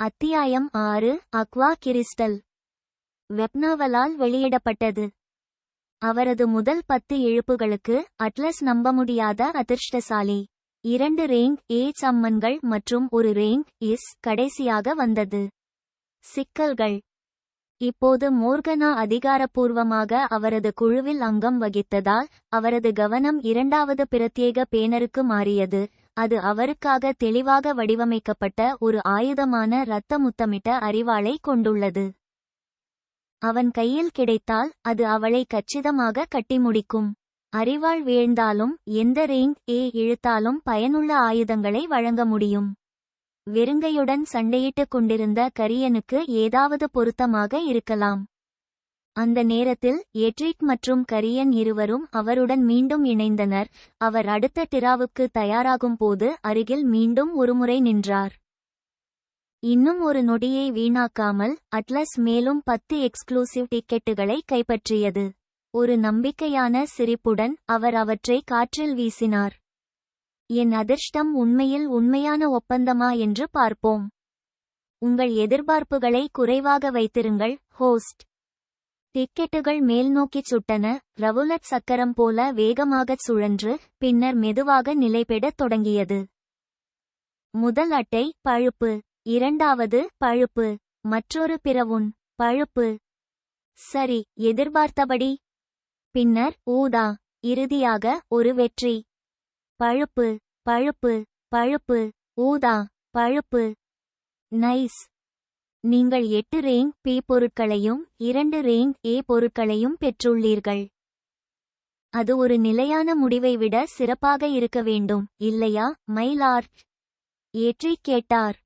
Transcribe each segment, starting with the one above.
அத்தியாயம் ஆறு Aqua crystal. வெப்னாவலால் வெளியிடப்பட்டது. அவரது முதல் பத்து இழுப்புகளுக்கு அட்லஸ் நம்ப முடியாத அதிர்ஷ்டசாலி. இரண்டு ரேங்க் ஏ சம்மன்கள் மற்றும் ஒரு ரேங்க் இஸ் கடைசியாக வந்தது. சிக்கல்கள். இப்போது மோர்கனா அதிகாரப்பூர்வமாக அவரது குழுவில் அங்கம் வகித்ததால் அவரது கவனம் இரண்டாவது பிரத்யேக பேனருக்கு மாறியது. அது அவருக்காக தெளிவாக வடிவமைக்கப்பட்ட ஒரு ஆயுதமான இரத்த முத்தமிட்ட அறிவாளை கொண்டுள்ளது. அவன் கையில் கிடைத்தால் அது அவளை கச்சிதமாக கட்டி முடிக்கும். அறிவாள் வீழ்ந்தாலும் எந்த ரேங்க் ஏ இழுத்தாலும் பயனுள்ள ஆயுதங்களை வழங்க முடியும். வெறுங்கையுடன் சண்டையிட்டுக் கொண்டிருந்த கரியனுக்கு ஏதாவது பொருத்தமாக இருக்கலாம். அந்த நேரத்தில் எட்ரிக் மற்றும் கரியன் இருவரும் அவருடன் மீண்டும் இணைந்தனர். அவர் அடுத்த டிராவுக்கு தயாராகும் போது அருகில் மீண்டும் ஒருமுறை நின்றார். இன்னும் ஒரு நொடியை வீணாக்காமல் அட்லஸ் மேலும் பத்து எக்ஸ்க்ளூசிவ் டிக்கெட்டுகளை கைப்பற்றியது. ஒரு நம்பிக்கையான சிரிப்புடன் அவர் அவற்றை காற்றில் வீசினார். என் அதிர்ஷ்டம் உண்மையில் உண்மையான ஒப்பந்தமா என்று பார்ப்போம். உங்கள் எதிர்பார்ப்புகளை குறைவாக வைத்திருங்கள் ஹோஸ்ட். டிக்கெட்டுகள் மேல்நோக்கிச் சுட்டன. ரவுலட் சக்கரம் போல வேகமாகச் சுழன்று பின்னர் மெதுவாக நிலைபெடத் தொடங்கியது. முதல் அட்டை பழுப்பு. இரண்டாவது பழுப்பு. மற்றொரு பிறவுன் பழுப்பு. சரி எதிர்பார்த்தபடி. பின்னர் ஊதா. இறுதியாக ஒரு வெற்றி. பழுப்பு பழுப்பு பழுப்பு. ஊதா பழுப்பு. நைஸ். நீங்கள் எட்டு ரேங்க் பி பொருட்களையும் இரண்டு ரேங்க் ஏ பொருட்களையும் பெற்றுள்ளீர்கள். அது ஒரு நிலையான முடிவை விட சிறப்பாக இருக்க வேண்டும் இல்லையா? மைலார்ட் ஏற்றி கேட்டார்.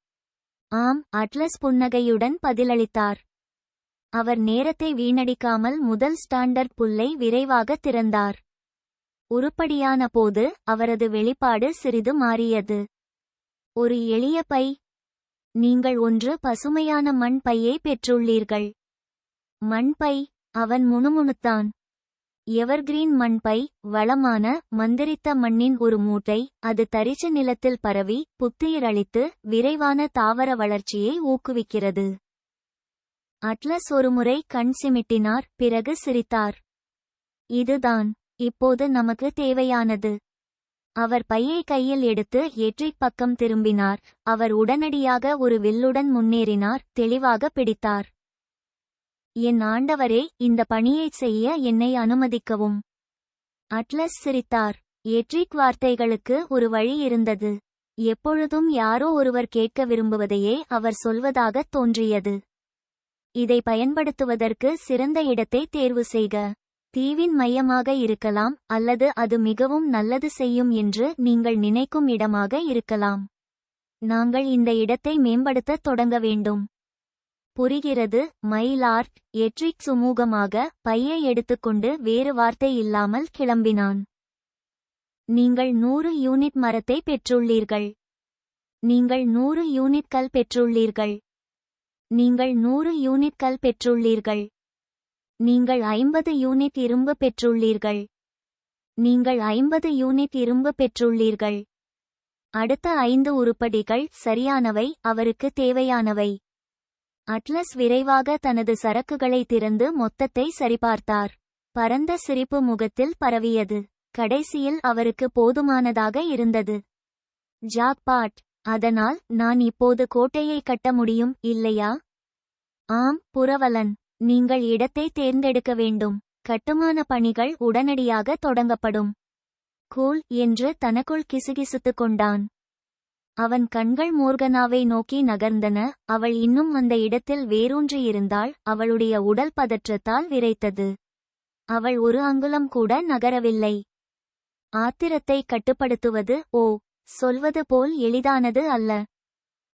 ஆம் அட்லஸ் புன்னகையுடன் பதிலளித்தார். அவர் நேரத்தை வீணடிக்காமல் முதல் ஸ்டாண்டர்ட் புல்லை விரைவாக திறந்தார். உருப்படியான போது அவரது வெளிப்பாடு சிறிது மாறியது. ஒரு எளிய பை நீங்கள் ஒன்று பசுமையான மண் பையை பெற்றுள்ளீர்கள். மண் பை அவன் முணுமுணுத்தான். எவர்கிரீன் மண் பை வளமான மந்திரித்த மண்ணின் ஒரு மூட்டை அது தரிச்சு நிலத்தில் பரவி புத்துயிரளித்து விரைவான தாவர வளர்ச்சியை ஊக்குவிக்கிறது. அட்லஸ் ஒருமுறை கண் சிமிட்டினார் பிறகு சிரித்தார். இதுதான் இப்போது நமக்கு தேவையானது. அவர் பையை கையில் எடுத்து எட்ரிக் பக்கம் திரும்பினார். அவர் உடனடியாக ஒரு வில்லுடன் முன்னேறினார். தெளிவாக பிடித்தார். என் ஆண்டவரே இந்த பணியைச் செய்ய என்னை அனுமதிக்கவும் அட்லஸ் சிரித்தார். எட்ரிக் வார்த்தைகளுக்கு ஒரு வழி இருந்தது. எப்பொழுதும் யாரோ ஒருவர் கேட்க விரும்புவதையே அவர் சொல்வதாகத் தோன்றியது. இதை பயன்படுத்துவதற்கு சிறந்த இடத்தை தேர்வு செய்க. தீவின் மையமாக இருக்கலாம் அல்லது அது மிகவும் நல்லது செய்யும் என்று நீங்கள் நினைக்கும் இடமாக இருக்கலாம். நாங்கள் இந்த இடத்தை மேம்படுத்தத் தொடங்க வேண்டும். புரிகிறது மயிலார்ட் எட்ரிக் சுமூகமாக பையை எடுத்துக்கொண்டு வேறு வார்த்தை இல்லாமல் கிளம்பினான். நீங்கள் நூறு யூனிட் மரத்தை பெற்றுள்ளீர்கள். நீங்கள் நூறு யூனிட் கல் பெற்றுள்ளீர்கள். நீங்கள் நூறு யூனிட் கல் பெற்றுள்ளீர்கள். நீங்கள் ஐம்பது யூனிட் இரும்பு பெற்றுள்ளீர்கள். நீங்கள் ஐம்பது யூனிட் இரும்பு பெற்றுள்ளீர்கள். அடுத்த ஐந்து உருப்படிகள் சரியானவை அவருக்கு தேவையானவை. அட்லஸ் விரைவாக தனது சரக்குகளை திறந்து மொத்தத்தை சரிபார்த்தார். பரந்த சிரிப்பு முகத்தில் பரவியது. கடைசியில் அவருக்கு போதுமானதாக இருந்தது. ஜாக்பாட் அதனால் நான் இப்போது கோட்டையை கட்ட முடியும் இல்லையா? ஆம் புரவலன். நீங்கள் இடத்தை தேர்ந்தெடுக்க வேண்டும். கட்டுமான பணிகள் உடனடியாக தொடங்கப்படும். கூல் என்று தனக்குள் கிசுகிசுத்துக் கொண்டான். அவன் கண்கள் மோர்கனாவை நோக்கி நகர்ந்தன. அவள் இன்னும் அந்த இடத்தில் வேரூன்றியிருந்தாள் அவளுடைய உடல் பதற்றத்தால் விரைத்தது. அவள் ஒரு அங்குலம் கூட நகரவில்லை. ஆத்திரத்தை கட்டுப்படுத்துவது ஓ சொல்வது போல் எளிதானது அல்ல.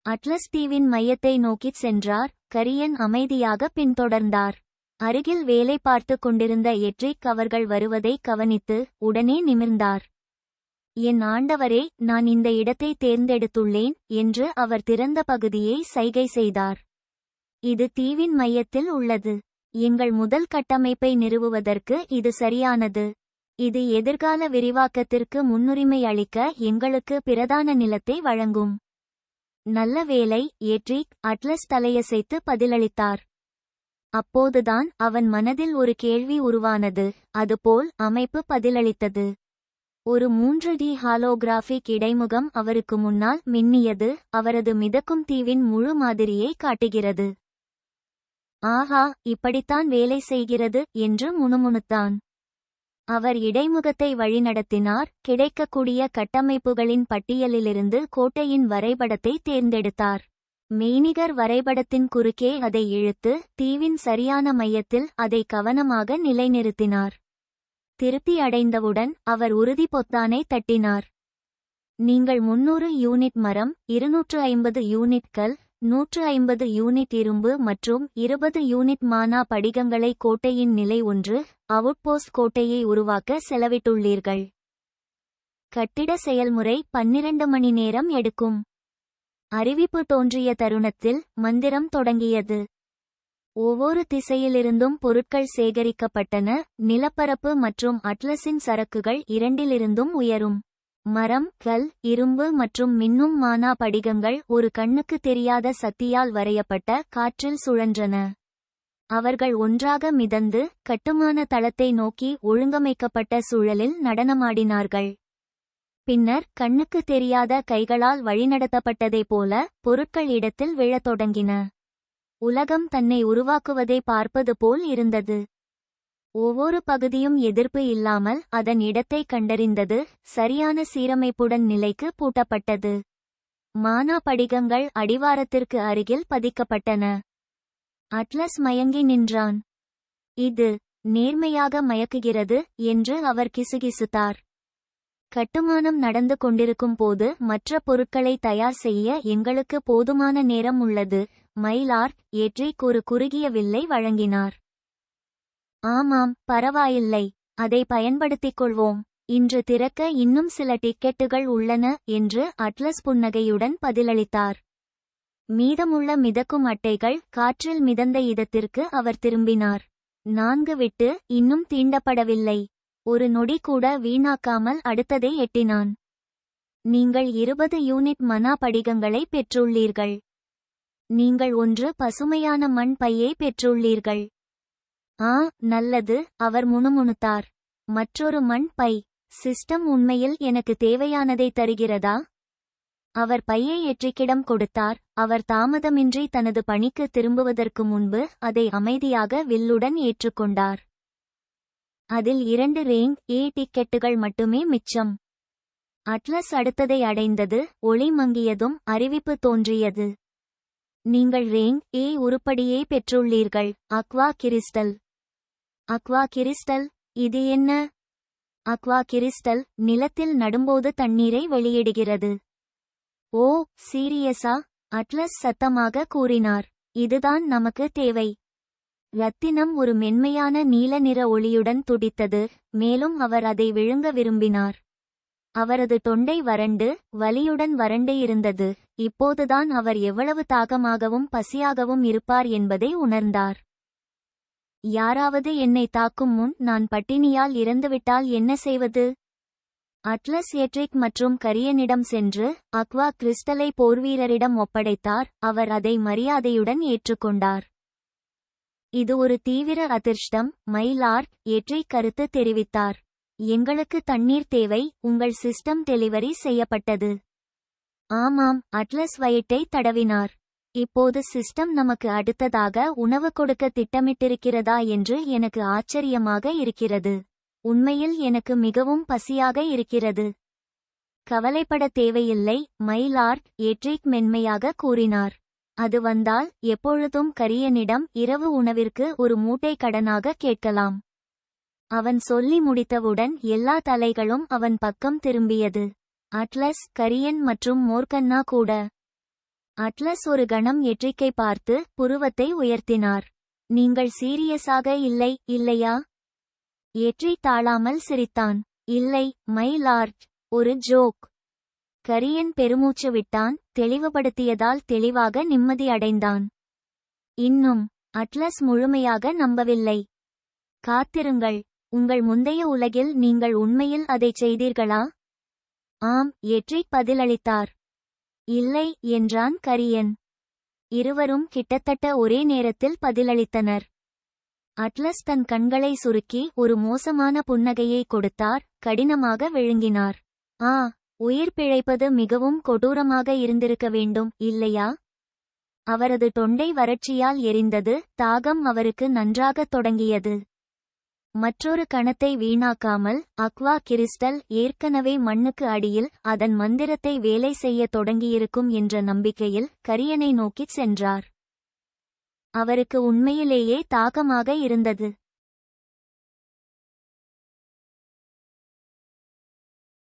அட்லஸ் தீவின் மையத்தை நோக்கிச் சென்றார். கரியன் அமைதியாக பின்தொடர்ந்தார். அருகில் வேலை பார்த்து கொண்டிருந்த எட்ரிக் அவர்கள் வருவதை கவனித்து உடனே நிமிர்ந்தார். என் ஆண்டவரே நான் இந்த இடத்தை தேர்ந்தெடுத்துள்ளேன் என்று அவர் திறந்த பகுதியை சைகை செய்தார். இது தீவின் மையத்தில் உள்ளது. எங்கள் முதல் கட்டமைப்பை நிறுவுவதற்கு இது சரியானது. இது எதிர்கால விரிவாக்கத்திற்கு முன்னுரிமை அளிக்க எங்களுக்கு பிரதான நிலத்தை வழங்கும். நல்ல வேலை ஏட்ரிக் அட்லஸ் தலையசைத்து பதிலளித்தார். அப்போதுதான் அவன் மனதில் ஒரு கேள்வி உருவானது அதுபோல் அமைப்பு பதிலளித்தது. ஒரு மூன்று டி ஹாலோகிராஃபிக் இடைமுகம் அவருக்கு முன்னால் மின்னியது அவரது மிதக்கும் தீவின் முழு மாதிரியை காட்டுகிறது. ஆஹா இப்படித்தான் வேலை செய்கிறது என்று முணுமுணுத்தான். அவர் இடைமுகத்தை வழிநடத்தினார். கிடைக்கக்கூடிய கட்டமைப்புகளின் பட்டியலிலிருந்து கோட்டையின் வரைபடத்தை தேர்ந்தெடுத்தார். மெய்நிகர் வரைபடத்தின் குறுக்கே அதை இழுத்து தீவின் சரியான மையத்தில் அதை கவனமாக நிலைநிறுத்தினார். திருப்தி அடைந்தவுடன் அவர் உறுதி பொத்தானை தட்டினார். நீங்கள் முன்னூறு யூனிட் மரம் இருநூற்று ஐம்பது யூனிட் கல் நூற்று ஐம்பது யூனிட் இரும்பு மற்றும் இருபது யூனிட் மானா படிகங்களை கோட்டையின் நிலை ஒன்று அவுட்போஸ்ட் கோட்டையை உருவாக்க செலவிட்டுள்ளீர்கள். கட்டிட செயல்முறை பன்னிரண்டு மணி நேரம் எடுக்கும். அறிவிப்பு தோன்றிய தருணத்தில் மந்திரம் தொடங்கியது. ஒவ்வொரு திசையிலிருந்தும் பொருட்கள் சேகரிக்கப்பட்டன நிலப்பரப்பு மற்றும் அட்லஸின் சரக்குகள் இரண்டிலிருந்தும் உயரும். மரம் கல் இரும்பு மற்றும் மின்னும் மானா படிகங்கள் ஒரு கண்ணுக்கு தெரியாத சக்தியால் வரையப்பட்ட காற்றில் சுழன்றன. அவர்கள் ஒன்றாக மிதந்து கட்டுமான தளத்தை நோக்கி ஒழுங்கமைக்கப்பட்ட சூழலில் நடனமாடினார்கள். பின்னர் கண்ணுக்கு தெரியாத கைகளால் வழிநடத்தப்பட்டதைப் போல பொருட்கள் இடத்தில் விழத் தொடங்கின. உலகம் தன்னை உருவாக்குவதை பார்ப்பது போல் இருந்தது. ஒவ்வொரு பகுதியும் எதிர்ப்பு இல்லாமல் அதன் இடத்தை கண்டறிந்தது சரியான சீரமைப்புடன் நிலைக்கு பூட்டப்பட்டது. மானா படிகங்கள் அடிவாரத்திற்கு அருகில் பதிக்கப்பட்டன. அட்லஸ் மயங்கி நின்றான். இது நேர்மையாக மயக்குகிறது என்று அவர் கிசுகிசுத்தார். கட்டுமானம் நடந்து கொண்டிருக்கும் போது மற்ற பொருட்களை தயார் செய்ய எங்களுக்கு போதுமான நேரம் உள்ளது மயிலார் ஏற்றிக் ஒரு குறுகிய வில்லை வழங்கினார். ஆமாம் பரவாயில்லை. அதை பயன்படுத்திக் கொள்வோம். இன்று திறக்க இன்னும் சில டிக்கெட்டுகள் உள்ளன என்று அட்லஸ் புன்னகையுடன் பதிலளித்தார். மீதமுள்ள மிதக்கும் அட்டைகள் காற்றில் மிதந்த இடத்திற்கு அவர் திரும்பினார். நான்கு விட்டு இன்னும் தீண்டப்படவில்லை. ஒரு நொடி கூட வீணாக்காமல் அடுத்ததை எட்டினான். நீங்கள் இருபது யூனிட் மனா படிகங்களை பெற்றுள்ளீர்கள். நீங்கள் ஒன்று பசுமையான மண் பையை பெற்றுள்ளீர்கள். ஆ நல்லது அவர் முணுமுணுத்தார். மற்றொரு மண் பை சிஸ்டம் உண்மையில் எனக்கு தேவையானதை தருகிறதா? அவர் பையை எற்றிக்கிடம் கொடுத்தார் அவர் தாமதமின்றி தனது பணிக்கு திரும்புவதற்கு முன்பு அதை அமைதியாக வில்லுடன் ஏற்றுக்கொண்டார். அதில் இரண்டு ரேங்க் ஏ டிக்கெட்டுகள் மட்டுமே மிச்சம். அட்லஸ் அடுத்ததை அடைந்தது ஒளி மங்கியதும் அறிவிப்பு தோன்றியது. நீங்கள் ரேங்க் ஏ உருப்படியை பெற்றுள்ளீர்கள் அக்வா கிரிஸ்டல் அக்வா கிரிஸ்டல் இது என்ன? அக்வா கிரிஸ்டல் நிலத்தில் நடும்போது தண்ணீரை வெளியிடுகிறது. ஓ சீரியஸா? அட்லஸ் சத்தமாக கூறினார். இதுதான் நமக்கு தேவை. ரத்தினம் ஒரு மென்மையான நீல நிற ஒளியுடன் துடித்தது மேலும் அவர் அதை விழுங்க விரும்பினார். அவரது தொண்டை வறண்டு வலியுடன் வறண்டு இருந்தது. இப்போதுதான் அவர் எவ்வளவு தாகமாகவும் பசியாகவும் இருப்பார் என்பதை உணர்ந்தார். யாராவது என்னை தாக்கும் முன் நான் பட்டினியால் இறந்துவிட்டால் என்ன செய்வது? அட்லஸ் எட்ரிக் மற்றும் கரியனிடம் சென்று அக்வா கிறிஸ்டலை போர்வீரரிடம் ஒப்படைத்தார். அவர் அதை மரியாதையுடன் ஏற்றுக்கொண்டார். இது ஒரு தீவிர அதிர்ஷ்டம் மயிலார் எட்ரிக் கருத்து தெரிவித்தார். எங்களுக்கு தண்ணீர் தேவை உங்கள் சிஸ்டம் டெலிவரி செய்யப்பட்டது. ஆமாம் அட்லஸ் வயிட்டை தடவினார். இப்போது சிஸ்டம் நமக்கு அடுத்ததாக உணவு கொடுக்க திட்டமிட்டிருக்கிறதா என்று எனக்கு ஆச்சரியமாக இருக்கிறது. உண்மையில் எனக்கு மிகவும் பசியாக இருக்கிறது. கவலைப்பட தேவையில்லை மைலார்ட் எட்ரிக் மென்மையாக கூறினார். அது வந்தால் எப்பொழுதும் கரியனிடம் இரவு உணவிற்கு ஒரு மூட்டை கடனாக கேட்கலாம். அவன் சொல்லி முடித்தவுடன் எல்லா தலைகளும் அவன் பக்கம் திரும்பியது. அட்லஸ் கரியன் மற்றும் மோர்கன்னா கூட. அட்லஸ் ஒரு கணம் எற்றிக்கை பார்த்து புருவத்தை உயர்த்தினார். நீங்கள் சீரியஸாக இல்லை இல்லையா? எற்றி தாழாமல் சிரித்தான். இல்லை மை லார்ட் ஒரு ஜோக். கரியன் பெருமூச்சு விட்டான் தெளிவுபடுத்தியதால் தெளிவாக நிம்மதியடைந்தான் இன்னும் அட்லஸ் முழுமையாக நம்பவில்லை. காத்திருங்கள் உங்கள் முந்தைய உலகில் நீங்கள் உண்மையில் அதைச் செய்தீர்களா? ஆம் எற்றி பதிலளித்தார். இல்லை என்றான் கரியன். இருவரும் கிட்டத்தட்ட ஒரே நேரத்தில் பதிலளித்தனர். அட்லஸ் தன் கண்களை சுருக்கி ஒரு மோசமான புன்னகையை கொடுத்தார் கடினமாக விழுங்கினார். ஆ உயிர் பிழைப்பது மிகவும் கொடூரமாக இருந்திருக்க வேண்டும் இல்லையா? அவரது தொண்டை வறட்சியால் எரிந்தது தாகம் அவருக்கு நன்றாகத் தொடங்கியது. மற்றொரு கணத்தை வீணாக்காமல் அக்வா கிறிஸ்டல் ஏற்கனவே மண்ணுக்கு அடியில் அதன் மந்திரத்தை வேலை செய்ய தொடங்கியிருக்கும் என்ற நம்பிக்கையில் கரியனை நோக்கிச் சென்றார். அவருக்கு உண்மையிலேயே தாகமாக இருந்தது.